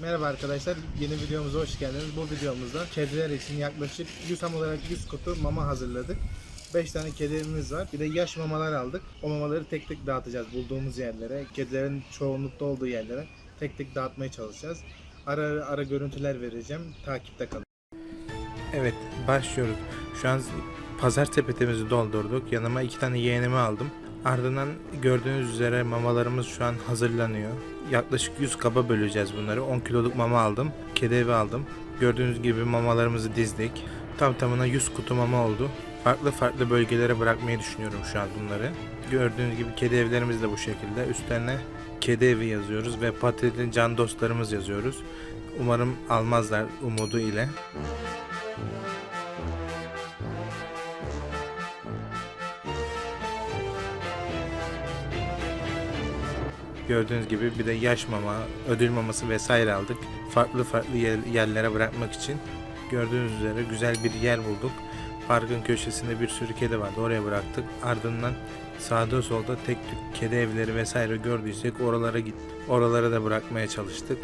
Merhaba arkadaşlar, yeni videomuza hoş geldiniz. Bu videomuzda kediler için yaklaşık 100 tam olarak 100 kutu mama hazırladık. 5 tane kedimiz var. Bir de yaş mamalar aldık. O mamaları tek tek dağıtacağız bulduğumuz yerlere. Kedilerin çoğunlukta olduğu yerlere tek tek dağıtmaya çalışacağız. Ara ara, ara görüntüler vereceğim. Takipte kalın. Evet, başlıyoruz. Şu an pazar sepetimizi doldurduk. Yanıma iki tane yeğenimi aldım. Ardından gördüğünüz üzere mamalarımız şu an hazırlanıyor. Yaklaşık 100 kaba böleceğiz bunları. 10 kiloluk mama aldım. Kedi evi aldım. Gördüğünüz gibi mamalarımızı dizdik. Tam tamına 100 kutu mama oldu. Farklı farklı bölgelere bırakmayı düşünüyorum şu an bunları. Gördüğünüz gibi kedi evlerimiz de bu şekilde. Üstlerine kedi evi yazıyoruz ve patatesli can dostlarımız yazıyoruz. Umarım almazlar umudu ile. Gördüğünüz gibi bir de yaş mama, ödül maması vesaire aldık. Farklı farklı yer- yerlere bırakmak için. Gördüğünüz üzere güzel bir yer bulduk. Parkın köşesinde bir sürü kedi vardı. Oraya bıraktık. Ardından sağda solda tek tük kedi evleri vesaire gördüysek oralara git. Oralara da bırakmaya çalıştık.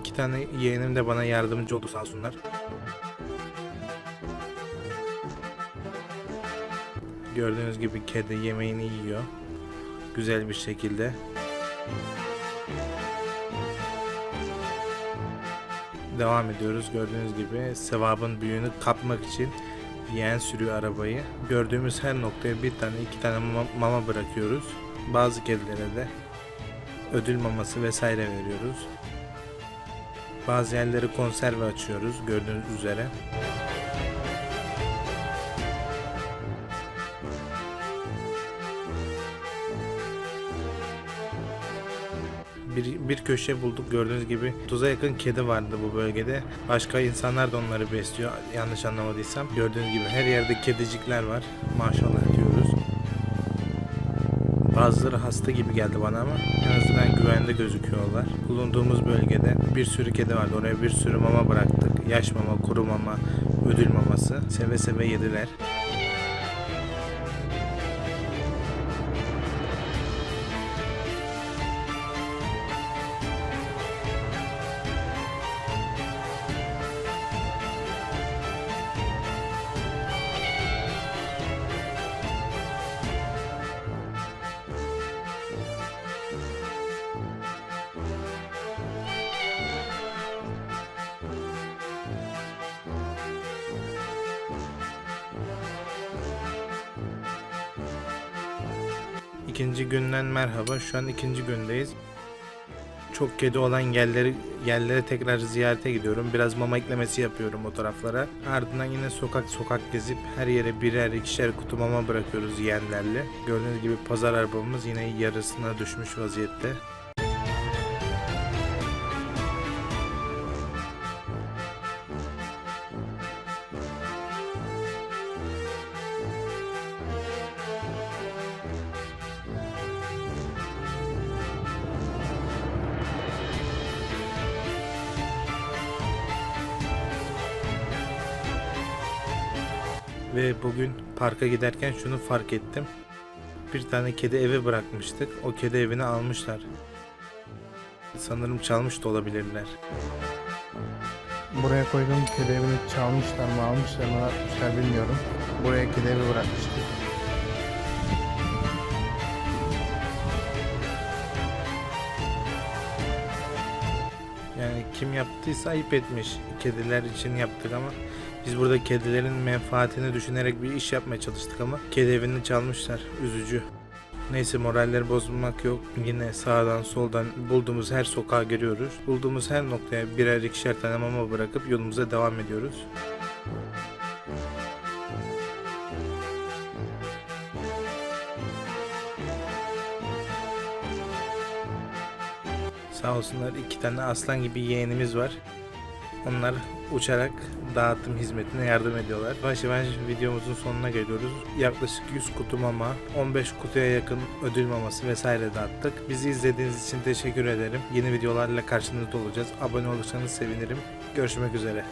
İki tane yeğenim de bana yardımcı oldu sağ olsunlar. Gördüğünüz gibi kedi yemeğini yiyor. Güzel bir şekilde. Devam ediyoruz. Gördüğünüz gibi sevabın büyüğünü kapmak için yeğen sürüyor arabayı. Gördüğümüz her noktaya bir tane iki tane mama, bırakıyoruz. Bazı kedilere de ödül maması vesaire veriyoruz. Bazı yerleri konserve açıyoruz gördüğünüz üzere. Bir, bir köşe bulduk gördüğünüz gibi 30'a yakın kedi vardı bu bölgede. Başka insanlar da onları besliyor yanlış anlamadıysam. Gördüğünüz gibi her yerde kedicikler var. Maşallah diyoruz. Bazıları hasta gibi geldi bana ama en azından güvende gözüküyorlar. Bulunduğumuz bölgede bir sürü kedi vardı. Oraya bir sürü mama bıraktık. Yaş mama, kuru mama, ödül maması. Seve seve yediler. İkinci günden merhaba. Şu an ikinci gündeyiz. Çok kedi olan yerleri yerlere tekrar ziyarete gidiyorum. Biraz mama eklemesi yapıyorum o taraflara. Ardından yine sokak sokak gezip her yere birer ikişer kutu mama bırakıyoruz yeğenlerle. Gördüğünüz gibi pazar arabamız yine yarısına düşmüş vaziyette. Ve bugün parka giderken şunu fark ettim. Bir tane kedi evi bırakmıştık. O kedi evini almışlar. Sanırım çalmış da olabilirler. Buraya koyduğum kedi evini çalmışlar mı almışlar mı ne yapmışlar bilmiyorum. Buraya kedi evi bırakmıştık. Kim yaptıysa ayıp etmiş. Kediler için yaptık ama biz burada kedilerin menfaatini düşünerek bir iş yapmaya çalıştık ama kedi evini çalmışlar. Üzücü. Neyse moralleri bozmak yok. Yine sağdan soldan bulduğumuz her sokağa giriyoruz. Bulduğumuz her noktaya birer ikişer tane mama bırakıp yolumuza devam ediyoruz. Sağ olsunlar iki tane aslan gibi yeğenimiz var. Onlar uçarak dağıtım hizmetine yardım ediyorlar. Yavaş yavaş videomuzun sonuna geliyoruz. Yaklaşık 100 kutu mama, 15 kutuya yakın ödül maması vesaire dağıttık. Bizi izlediğiniz için teşekkür ederim. Yeni videolarla karşınızda olacağız. Abone olursanız sevinirim. Görüşmek üzere.